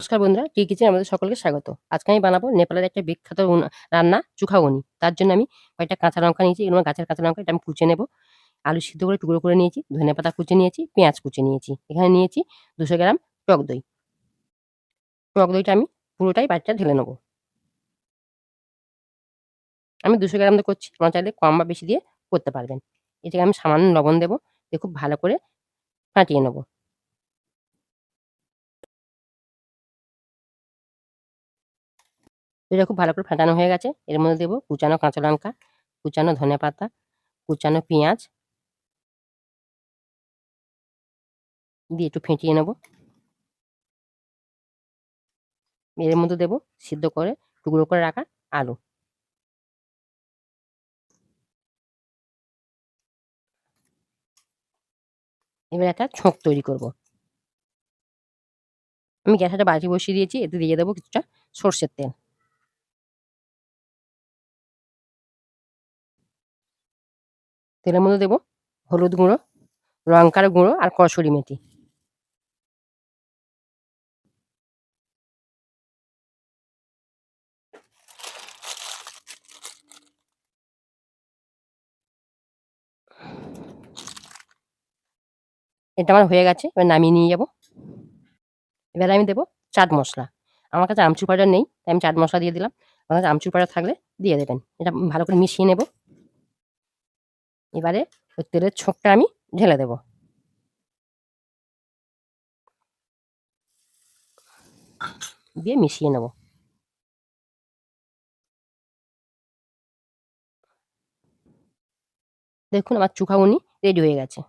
নমস্কার বন্ধুরা টি কিচেন আমাদের সকলকে স্বাগত। আজকে আমি বানাবো নেপালের একটা বিখ্যাত রান্না চুখাওনি তার জন্য আমি কয়েকটা কাঁচা লঙ্কা নিয়েছি আমার গাছের কাঁচা লঙ্কা এটা আমি কুচে নেব। আলু সিদ্ধ করে টুকরো করে নিয়েছি, ধনে পাতা কুচে নিয়েছি, পেঁয়াজ কুচে নিয়েছি। এখানে নিয়েছি দুশো গ্রাম টক দই। টক দইটা আমি পুরোটাই বাচ্চা ঢেলে নেব। আমি দুশো গ্রাম দিয়ে করছি আমার চাইলে কম বা বেশি দিয়ে করতে পারবেন। এটাকে আমি সামান্য লবণ দেবো খুব ভালো করে ফাটিয়ে নেব। এটা খুব ভালো করে ফাটানো হয়ে গেছে। এর মধ্যে দেবো কুচানো কাঁচা লঙ্কা, কুচানো ধনে পাতা, কুচানো পেঁয়াজ। দিয়ে একটু ফেটিয়ে নেব। এর মধ্যে দেবো সিদ্ধ করে টুকরো করে রাখা আলু। এবার একটা ছোঁক তৈরি করব। আমি গ্যাসটা বাটি বসিয়ে দিয়েছি, এতে দিয়ে দেবো কিছুটা সর্ষের তেল। তেলের মধ্যে দেবো হলুদ গুঁড়ো, লঙ্কার গুঁড়ো আর কসুরি মেথি। এটা আমার হয়ে গেছে, এবার নামিয়ে নিয়ে যাব। এবার আমি দেবো চাট মশলা। আমার কাছে আমচুর পাউডার নেই, তাই আমি চাট মশলা দিয়ে দিলাম। আমার কাছে আমচুর পাউডার থাকলে দিয়ে দেবেন। এটা ভালো করে মিশিয়ে নেব। এবারে ওই তেলের ছোঁকটা আমি ঢেলে দেব। দিয়ে মিশিয়ে নেব। দেখুন আমার চুখাউনি রেডি হয়ে গেছে।